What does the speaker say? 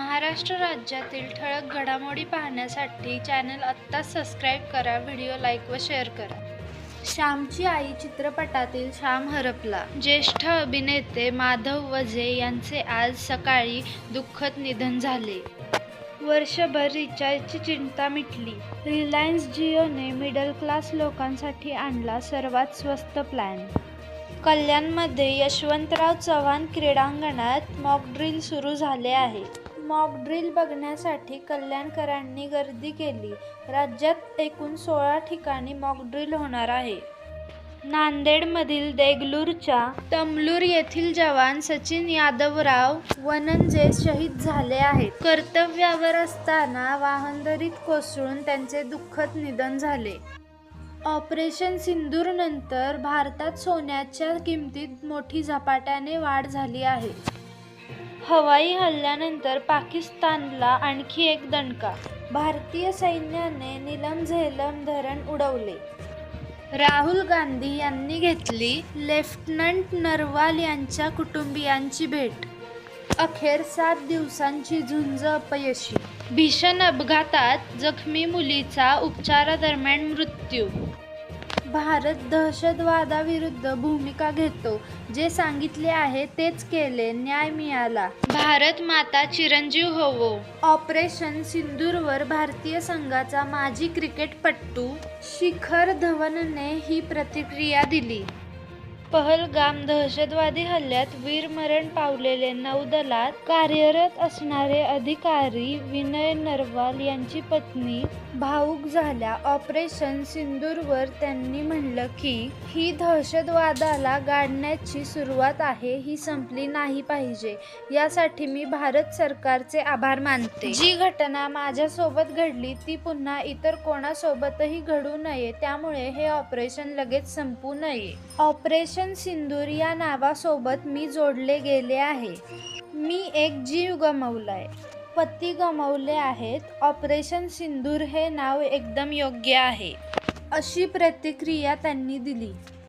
महाराष्ट्र राज्यातील ठळक घडामोडी पाहण्यासाठी चॅनल आत्ताच सबस्क्राईब करा व्हिडिओ लाईक व शेअर करा. श्यामची आई चित्रपटातील श्याम हरपला. ज्येष्ठ अभिनेते माधव वझे यांचे आज सकाळी दुःखद निधन झाले. वर्षभर रिचार्जची चिंता मिटली. रिलायन्स जिओने मिडल क्लास लोकांसाठी आणला सर्वात स्वस्त प्लॅन. कल्याणमध्ये यशवंतराव चव्हाण क्रीडांगणात मॉक ड्रिल सुरू झाले आहे. मॉक ड्रिल बघण्यासाठी कल्याणकरांनी गर्दी केली. राज्यात एकूण सोळा ठिकाणी मॉक ड्रिल होणार आहे. नांदेडमधील देगलूरच्या तमलूर येथील जवान सचिन यादवराव वनंजे शहीद झाले आहेत. कर्तव्यावर असताना वाहनदरीत कोसळून त्यांचे दुःखद निधन झाले. ऑपरेशन सिंदूरनंतर भारतात सोन्याच्या किमतीत मोठी झपाट्याने वाढ झाली आहे. हवाई हल्ल्यानंतर पाकिस्तानला आणखी एक दणका. भारतीय सैन्याने नीलम झेलम धरण उडवले. राहुल गांधी यांनी घेतली लेफ्टनंट नरवाल यांच्या कुटुंबियांची भेट. अखेर सात दिवसांची झुंज अपयशी. भीषण अपघातात जखमी मुलीचा उपचारादरम्यान मृत्यू. भारत दहशतवादाविरुद्ध भूमिका घेतो. जे सांगितले आहे तेच केले. न्याय मिळाला. भारत माता चिरंजीव होवो. ऑपरेशन सिंदूरवर भारतीय संघाचा माजी क्रिकेटपटू शिखर धवनने ही प्रतिक्रिया दिली. पहलगाम दहशतवादी हल्ल्यात वीरमरण पावलेले नौदलात कार्यरत असणारे अधिकारी विनय नरवाल यांची पत्नी भाऊक झाल्या. ऑपरेशन सिंदूरवर त्यांनी म्हणलं की ही दहशतवादाला गाडण्याची सुरुवात आहे ही संपली नाही पाहिजे. यासाठी मी भारत सरकारचे आभार मानते. जी घटना माझ्यासोबत घडली ती पुन्हा इतर कोणासोबतही घडू नये. त्यामुळे हे ऑपरेशन लगेच संपू नये. ऑपरेशन सिंदूर या नावासोबत मी जोडले गेले आहे. मी एक जीव गमावलाय. पती गमावले आहेत. ऑपरेशन सिंदूर हे नाव एकदम योग्य आहे. अशी प्रतिक्रिया त्यांनी दिली.